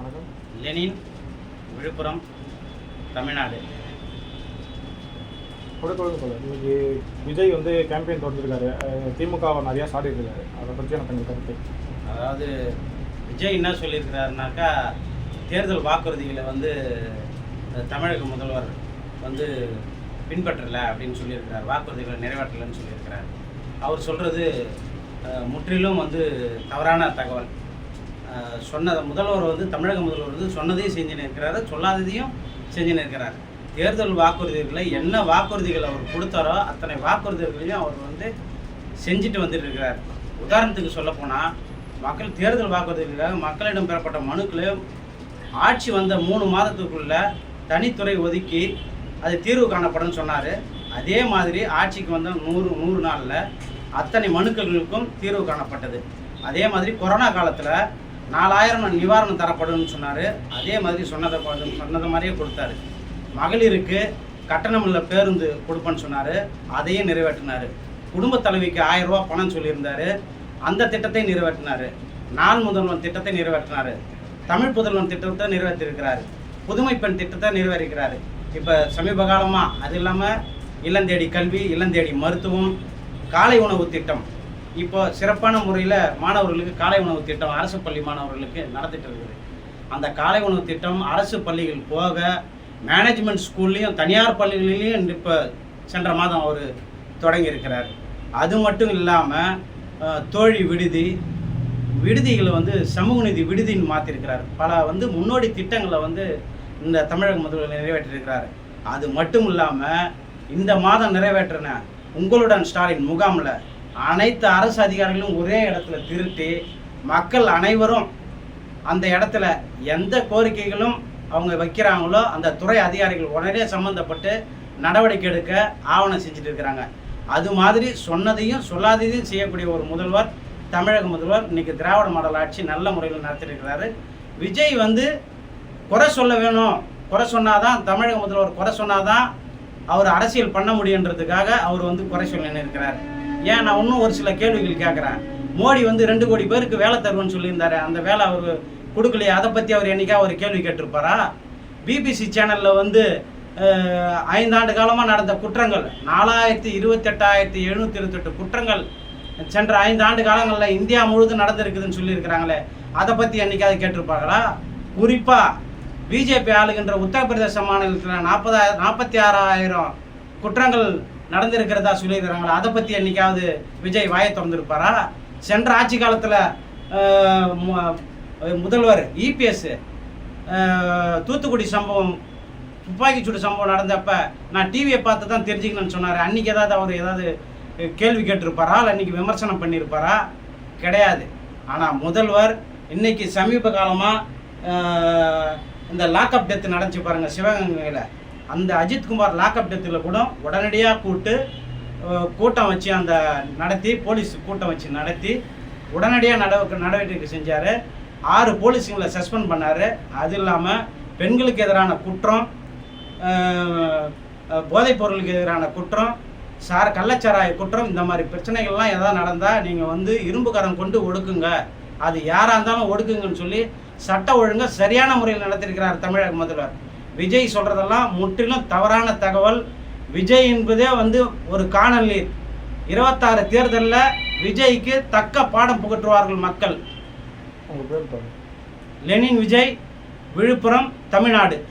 வணக்கம். லெனின் விழுப்புரம் தமிழ்நாடு. இன்னைக்கு விஜய் வந்து கேம்பெயின் தொடர்ந்துருக்காரு திமுகவை நிறையா சாடிட்டு இருக்காரு அதை பற்றியான தங்கள் கருத்து. அதாவது விஜய் என்ன சொல்லியிருக்கிறாருனாக்கா தேர்தல் வாக்குறுதிகளை வந்து தமிழக முதல்வர் வந்து பின்பற்றலை அப்படின்னு சொல்லியிருக்கிறார். வாக்குறுதிகளை நிறைவேற்றலைன்னு சொல்லியிருக்கிறார். அவர் சொல்கிறது முற்றிலும் வந்து தவறான தகவல். சொன்னதை முதல்வர் வந்து தமிழக முதல்வர் வந்து சொன்னதையும் செஞ்சுன்னு இருக்கிறாரு சொல்லாததையும் செஞ்சுன்னு இருக்கிறார். தேர்தல் வாக்குறுதிகளை என்ன வாக்குறுதிகள் அவர் கொடுத்தாரோ அத்தனை வாக்குறுதிகளையும் அவர் வந்து செஞ்சுட்டு வந்துட்டு இருக்கிறார். உதாரணத்துக்கு சொல்லப்போனால் மக்கள் தேர்தல் வாக்குறுதிகளுக்காக மக்களிடம் பெறப்பட்ட மனுக்களை ஆட்சி வந்த மூணு மாதத்துக்குள்ள தனித்துறை ஒதுக்கி அது தீர்வு காணப்படும் சொன்னார். அதே மாதிரி ஆட்சிக்கு வந்த நூறு நூறு நாளில் அத்தனை மனுக்களுக்கும் தீர்வு காணப்பட்டது. அதே மாதிரி கொரோனா காலத்தில் நாலாயிரம் நிவாரணம் தரப்படும்னு சொன்னார். அதே மாதிரி சொன்னதை பா- சொன்னதை மாதிரியே கொடுத்தாரு. மகளிருக்கு கட்டணமில்ல பேருந்து கொடுப்பேன்னு சொன்னார். அதையும் நிறைவேற்றினார். குடும்ப தலைவிக்கு ஆயிரம் ரூபா பணம் சொல்லியிருந்தாரு. அந்த திட்டத்தை நிறைவேற்றினார். நாள் முதல்வன் திட்டத்தை நிறைவேற்றினார். தமிழ் புதல்வன் திட்டத்தை நிறைவேற்றிருக்கிறார் புதுமை பெண் திட்டத்தை நிறைவேறிக்கிறாரு. இப்போ சமீப காலமாக அது இல்லாமல் இல்லந்தேடி கல்வி இல்லந்தேடி மருத்துவம் காலை உணவு திட்டம் இப்போ சிறப்பான முறையில் மாணவர்களுக்கு காலை உணவு திட்டம் அரசு பள்ளி மாணவர்களுக்கு நடத்திட்டு இருக்குது. அந்த காலை உணவு திட்டம் அரசு பள்ளிகள் போக மேனேஜ்மெண்ட் ஸ்கூல்லையும் தனியார் பள்ளிகளிலையும் இப்போ சென்ற மாதம் அவர் தொடங்கி இருக்கிறார் அது மட்டும் இல்லாமல் தோழி விடுதி விடுதிகளை வந்து சமூக நீதி விடுதின்னு மாற்றிருக்கிறார் பல வந்து முன்னோடி திட்டங்களை வந்து இந்த தமிழக முதல்வர் நிறைவேற்றியிருக்கிறார். அது மட்டும் இல்லாமல் இந்த மாதம் நிறைவேற்றின உங்களுடன் ஸ்டாலின் முகாமில் அனைத்து அரசு அதிகாரிகளும் ஒரே இடத்துல திருட்டி மக்கள் அனைவரும் அந்த இடத்துல எந்த கோரிக்கைகளும் அவங்க வைக்கிறாங்களோ அந்த துறை அதிகாரிகள் உடனே சம்மந்தப்பட்டு நடவடிக்கை எடுக்க ஆவணம் செஞ்சுட்டு இருக்கிறாங்க. அது மாதிரி சொன்னதையும் சொல்லாததையும் செய்யக்கூடிய ஒரு முதல்வர் தமிழக முதல்வர் இன்னைக்கு திராவிட மாடல் ஆட்சி நல்ல முறையில் நடத்திருக்கிறாரு விஜய் வந்து குறை சொல்ல வேணும். குறை சொன்னாதான் தமிழக முதல்வர் குறை சொன்னாதான் அவர் அரசியல் பண்ண முடியுன்றதுக்காக அவர் வந்து குறை சொல்லின்னு இருக்கிறார். ஏன் நான் இன்னும் ஒரு சில கேள்விகள் கேட்குறேன் மோடி வந்து ரெண்டு கோடி பேருக்கு வேலை தருவேன்னு சொல்லியிருந்தாரு. அந்த வேலை அவர் கொடுக்கலையே. அதை பற்றி அவர் என்றைக்கா ஒரு கேள்வி கேட்டிருப்பாரா? பிபிசி சேனலில் வந்து ஐந்தாண்டு காலமாக நடந்த குற்றங்கள் நாலாயிரத்தி இருபத்தெட்டாயிரத்தி எழுநூற்றி இருபத்தெட்டு குற்றங்கள் சென்ற ஐந்து ஆண்டு காலங்களில் இந்தியா முழுதும் நடந்திருக்குதுன்னு சொல்லியிருக்கிறாங்களே அதை பற்றி என்றைக்காவது கேட்டிருப்பாங்களா குறிப்பாக பிஜேபி ஆளுகின்ற உத்தரப்பிரதேச மாநிலத்தில் நாற்பதாயிரம் நாற்பத்தி ஆறாயிரம் குற்றங்கள் நடந்திருக்கிறதா சொல்லியிருக்கிறாங்களா? அதை பற்றி என்னைக்காவது விஜய் வாயை திறந்திருப்பாரா? சென்ற ஆட்சி காலத்தில் முதல்வர் இபிஎஸ் தூத்துக்குடி சம்பவம் துப்பாக்கி சூடு சம்பவம் நடந்தப்ப நான் டிவியை பார்த்து தான் தெரிஞ்சுக்கணும்னு சொன்னார். அன்றைக்கி ஏதாவது அவர் ஏதாவது கேள்வி கேட்டிருப்பாரா? இல்லை அன்றைக்கி விமர்சனம் பண்ணியிருப்பாரா கிடையாது. ஆனால் முதல்வர் இன்றைக்கி சமீப காலமாக இந்த லாக்அப் டெத் நடந்துச்சு பாருங்கள் சிவகங்கையில். அந்த அஜித்குமார் லாக்அப் டெத்தில் கூட உடனடியாக கூட்டு கூட்டம் வச்சு அந்த நடத்தி போலீஸ் கூட்டம் வச்சு நடத்தி உடனடியாக நடவடிக்கை நடவடிக்கை செஞ்சார். ஆறு போலீஸுங்களை சஸ்பெண்ட் பண்ணார். அது இல்லாமல் பெண்களுக்கு எதிரான குற்றம் அஹ், போதைப் பொருளுக்கு எதிரான குற்றம் சார் கள்ளச்சாராய குற்றம் இந்த மாதிரி பிரச்சனைகள்லாம் எதாவது நடந்தால் நீங்கள் வந்து இரும்பு கரம் கொண்டு ஒடுக்குங்க. அது யாராக இருந்தாலும் ஒடுக்குங்கன்னு சொல்லி சட்ட ஒழுங்கை சரியான முறையில் நடத்திருக்கிறார் தமிழக முதல்வர். விஜய் சொல்கிறதெல்லாம் முற்றிலும் தவறான தகவல். விஜய் என்பதே வந்து ஒரு காணல் நீர். இருபத்தாறு தேர்தலில் விஜய்க்கு தக்க பாடம் புகற்றுவார்கள் மக்கள். லெனின் விஜய் விழுப்புரம் தமிழ்நாடு.